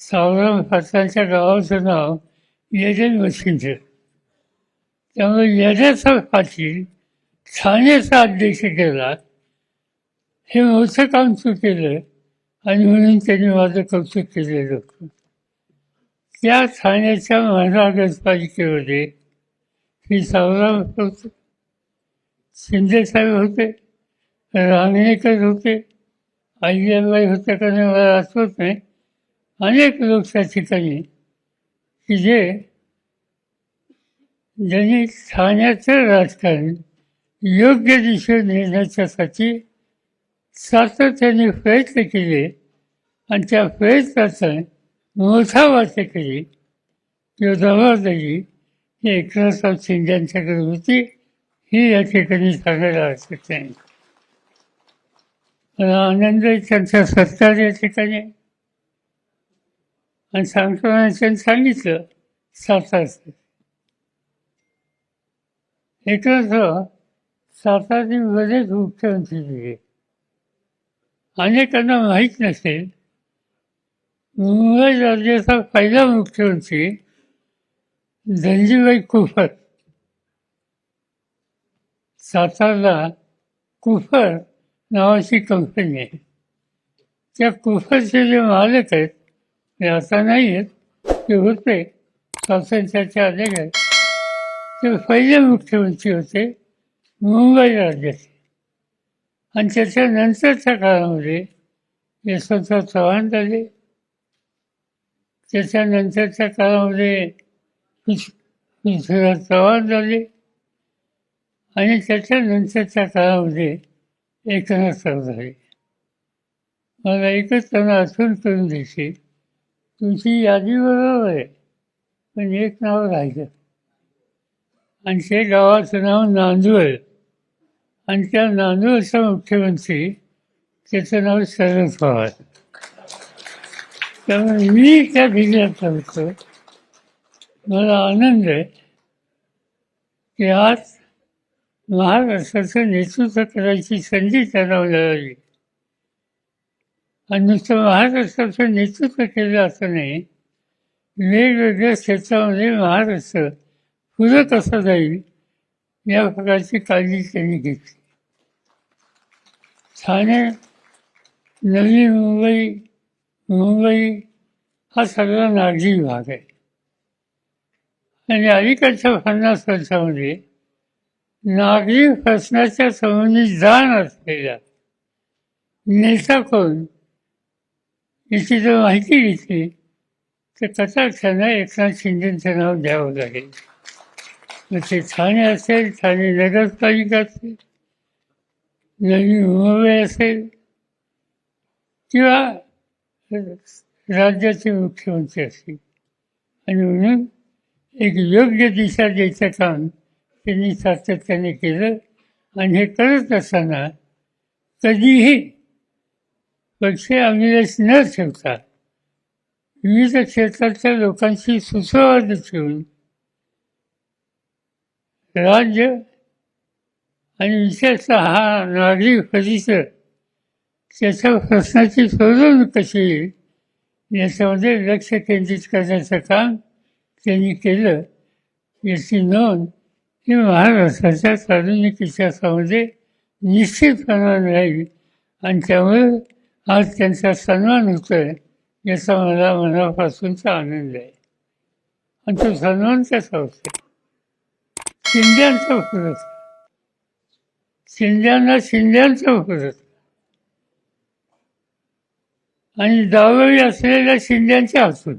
सावरम फाटलाच्या गावाचं नाव येडेल वशिंठ त्यामुळे येड्याचा पाटील ठाण्याचा अध्यक्ष केला. हे मोठं काम तू केलं आणि म्हणून त्यांनी माझं कौतुक केलेलं होतं. त्या ठाण्याच्या महानगरपालिकेमध्ये श्री सावराम होते शिंदेसाहेब होते रांगणेकर होते आई होत्या का नाही मला आठवत नाही. अनेक लोक त्या ठिकाणी की जे ज्यांनी ठाण्याचं राजकारण योग्य दिशेने नेण्याच्यासाठी सातत्याने प्रयत्न केले आणि त्या प्रयत्नाचा मोठा वाटा केली. किंवा जबाबदारी ही एकनाथराव शिंद्यांच्याकडे होती ही या ठिकाणी सांगायला हरकत नाही. मला आनंद त्यांच्या त्यांचा सत्कार या ठिकाणी. आणि सांगतो सांगितलं सातारचं एकनाथराव सातारने बरेच मुख्यमंत्री दिले. अनेकांना माहीत नसेल मुंबई राज्याचा पहिला मुख्यमंत्री धनजीबाई कुफर. सातारला कुफर नावाची कंपनी आहे. त्या कुफरचे जे मालक आहेत हे आता नाही आहेत ते होते. स्वातंत्र्याच्या अनेक ते पहिले मुख्यमंत्री होते. मुंबई राज्याचे. आणि त्याच्यानंतरच्या काळामध्ये यशवंतराव चव्हाण झाले. त्याच्यानंतरच्या काळामध्ये पृथ्वीराज चव्हाण झाले. आणि त्याच्यानंतरच्या काळामध्ये एकनाथराव झाले. मला एकच त्यांना आठवण करून द्यायची तुमची यादी बरोबर आहे. पण एक नाव राहायचं आणि ते गावाचं नाव नांदवळ. आणि त्या नांदवळचा मुख्यमंत्री त्याचं नाव शरद पवार. त्यामुळे मी त्या जिल्ह्यात होतो मला आनंद आहे की आज महाराष्ट्राचं नेतृत्व करायची संधी त्यांना मिळाली. आणि नुसतं महाराष्ट्राचं नेतृत्व केलं असं नाही वेगवेगळ्या क्षेत्रामध्ये महाराष्ट्र पुढं कसं जाईल या प्रकारची काळजी त्यांनी घेतली. ठाणे नवी मुंबई मुंबई हा सगळा नागरी भाग आहे. आणि अलीकडच्या पन्नास वर्षामध्ये नागरी प्रश्नाच्या संबंधित जाण असलेला नेता कोण? याची जर माहिती घेतली तर कटाक्षानं एकनाथ शिंदेचं नाव द्यावं लागेल. मग ते ठाणे असेल ठाणे नगरपालिका असेल नवी मुंबई असेल किंवा राज्याचे मुख्यमंत्री असतील. आणि म्हणून एक योग्य दिशा द्यायचं काम त्यांनी सातत्याने केलं. आणि हे करत असताना कधीही पक्ष अभिलेष न ठेवता विविध क्षेत्रातल्या लोकांशी सुसंवाद ठेवून राज्य आणि विशेषतः हा नागरी परिसर त्याच्या प्रश्नाची सोडवणूक कशी येईल याच्यामध्ये लक्ष केंद्रित करण्याचं काम त्यांनी केलं. याची नोंद ही महाराष्ट्राच्या आधुनिक इतिहासामध्ये निश्चितपणाने राहील आणि त्यामुळे आज त्यांचा सन्मान होतोय याचा मला मनापासूनचा आनंद आहे. आणि तो सन्मान कसा होतो. शिंद्यांचा फरक शिंद्यांना शिंद्यांचा फरक आणि दावळी असलेल्या शिंद्यांच्या हातून